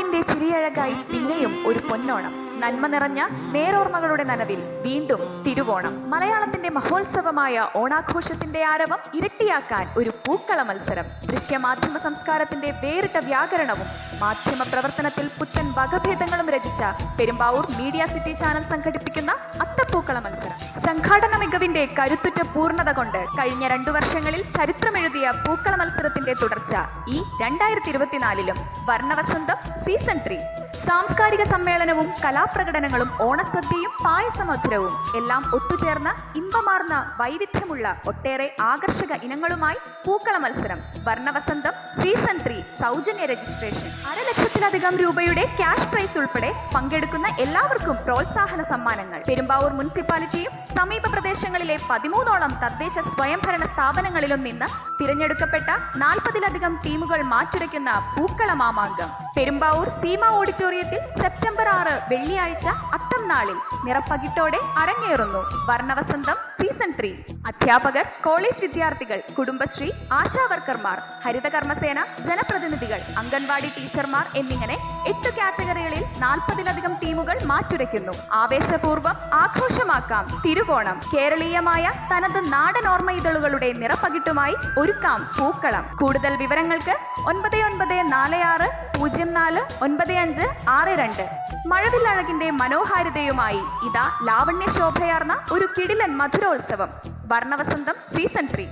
കർത്താവിന്റെ ചിരിയഴകായി പിന്നെയും ഒരു പൊന്നോണം. നന്മ നിറഞ്ഞ നേരോർമ്മകളുടെ നനവിൽ വീണ്ടും തിരുവോണം. മലയാളത്തിന്റെ മഹോത്സവമായ ഓണാഘോഷത്തിന്റെ ആരവം ഇരട്ടിയാക്കാൻ ഒരു പൂക്കള മത്സരം. ദൃശ്യമാധ്യമ സംസ്കാരത്തിന്റെ വേറിട്ട വ്യാകരണവും മാധ്യമ പ്രവർത്തനത്തിൽ പുത്തൻ വകഭേദങ്ങളും രചിച്ച പെരുമ്പാവൂർ മീഡിയ സിറ്റി ചാനൽ സംഘടിപ്പിക്കുന്ന അത്തപ്പൂക്കള മത്സരം. സംഘാടന മികവിന്റെ കരുത്തുറ്റ പൂർണത കൊണ്ട് കഴിഞ്ഞ രണ്ടു വർഷങ്ങളിൽ ചരിത്രമെഴുതിയ പൂക്കള മത്സരത്തിന്റെ തുടർച്ച ഈ രണ്ടായിരത്തി ഇരുപത്തിനാലിലും വർണവസന്തം സീസൺ ത്രീ സാംസ്കാരിക സമ്മേളനവും കലാപ്രകടനങ്ങളും ഓണസദ്യയും പായസമധുരവും എല്ലാം ഒത്തുചേർന്ന ഇമ്പമാർന്ന വൈവിധ്യമുള്ള ഒട്ടേറെ ആകർഷക ഇനങ്ങളുമായി പൂക്കള മത്സരം വർണവസന്തം സീസൺ ത്രീ. സൗജന്യ രജിസ്ട്രേഷൻ അരലക്ഷത്തിലധികം രൂപയുടെ ക്യാഷ് പ്രൈസ് ഉൾപ്പെടെ പങ്കെടുക്കുന്ന എല്ലാവർക്കും പ്രോത്സാഹന സമ്മാനങ്ങൾ. പെരുമ്പാവൂർ മുനിസിപ്പാലിറ്റിയും സമീപ പ്രദേശങ്ങളിലെ പതിമൂന്നോളം തദ്ദേശ സ്വയംഭരണ സ്ഥാപനങ്ങളിലും നിന്ന് തിരഞ്ഞെടുക്കപ്പെട്ട നാൽപ്പതിലധികം ടീമുകൾ മാറ്റുരയ്ക്കുന്ന പൂക്കള മാമാങ്കം. പെരുമ്പാവൂർ സീമ ഓഡിറ്റോറിയത്തിൽ സെപ്റ്റംബർ ആറ് വെള്ളിയാഴ്ച അത്തം നാളിൽ നിറപ്പകിട്ടോടെ അരങ്ങേറുന്നു വർണവസന്തം സീസൺ ത്രീ. അധ്യാപകർ കോളേജ് വിദ്യാർത്ഥികൾ കുടുംബശ്രീ ആശാ വർക്കർമാർ ഹരിതകർമ്മസേന ജനപ്രതിനിധികൾ അംഗൻവാടി ടീച്ചർമാർ എന്നിങ്ങനെ എട്ട് കാറ്റഗറികളിൽ നാൽപ്പതിലധികം ടീമുകൾ മാറ്റുരയ്ക്കുന്നു. ആവേശപൂർവം ആഘോഷമാക്കാം. തിരുവോണം കേരളീയമായ തനത് നാടൻ ഓർമ്മയിതളുകളുടെ നിറപ്പകിട്ടുമായി ഒരുക്കാം പൂക്കളം. കൂടുതൽ വിവരങ്ങൾക്ക് ഒൻപത് ഒൻപത് നാല് ആറ് പൂജ്യം നാല് ഒൻപത് അഞ്ച് ആറ് രണ്ട്. മഴവില്ലഴകിന്റെ മനോഹാരിതയുമായി ഇതാ ലാവണ്യ ശോഭയാർന്ന ഒരു കിടിലൻ മധുരോത്സവം. വർണവസന്തം സീസൺ ത്രീ.